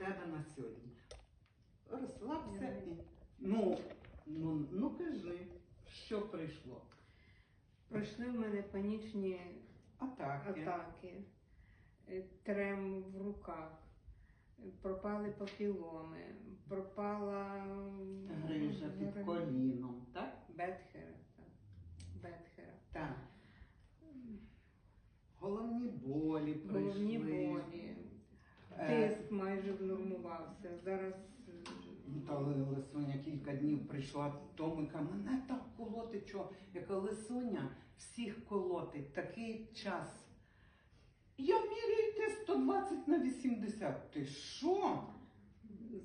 тебе на сьогодні? Розслабся. І- Ну, ну, ну кажи, що прийшло? Пройшли в мене панічні Атаки. атаки, е, трем в руках, пропали папіломи, пропала Грижа під гри- коліном, так? Бетхера. так. Бетхера. Так. Головні болі прийшли. Головні болі, внормувався. Зараз е, Та Лисуня кілька днів прийшла Томика, мене так колотить, що яка Лисуня всіх колотить, такий час. Я міряю те 120 на 80. Ти що?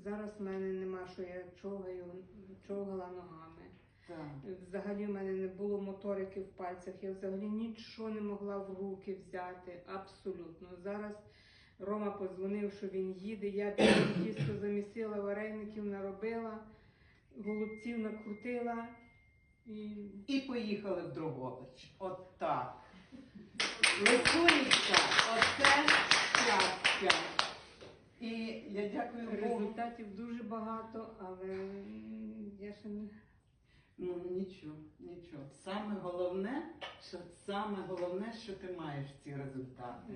зараз в мене нема, що я човгаю, човгала ногами. Так. Взагалі в мене не було моторики в пальцях, я взагалі нічого не могла в руки взяти. Абсолютно. Зараз Рома подзвонив, що він їде. Я тісто замісила, вареників наробила, голубців накрутила і І поїхали в Дрогобич. От так. Лисунечка, оце щастя. І я дякую Богу. результатів дуже багато, але м, я ще не. Ну нічого, нічого. Саме головне, що саме головне, що ти маєш ці результати.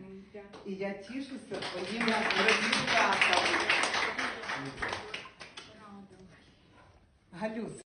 І я тішуся твоїм результатами. Галюс,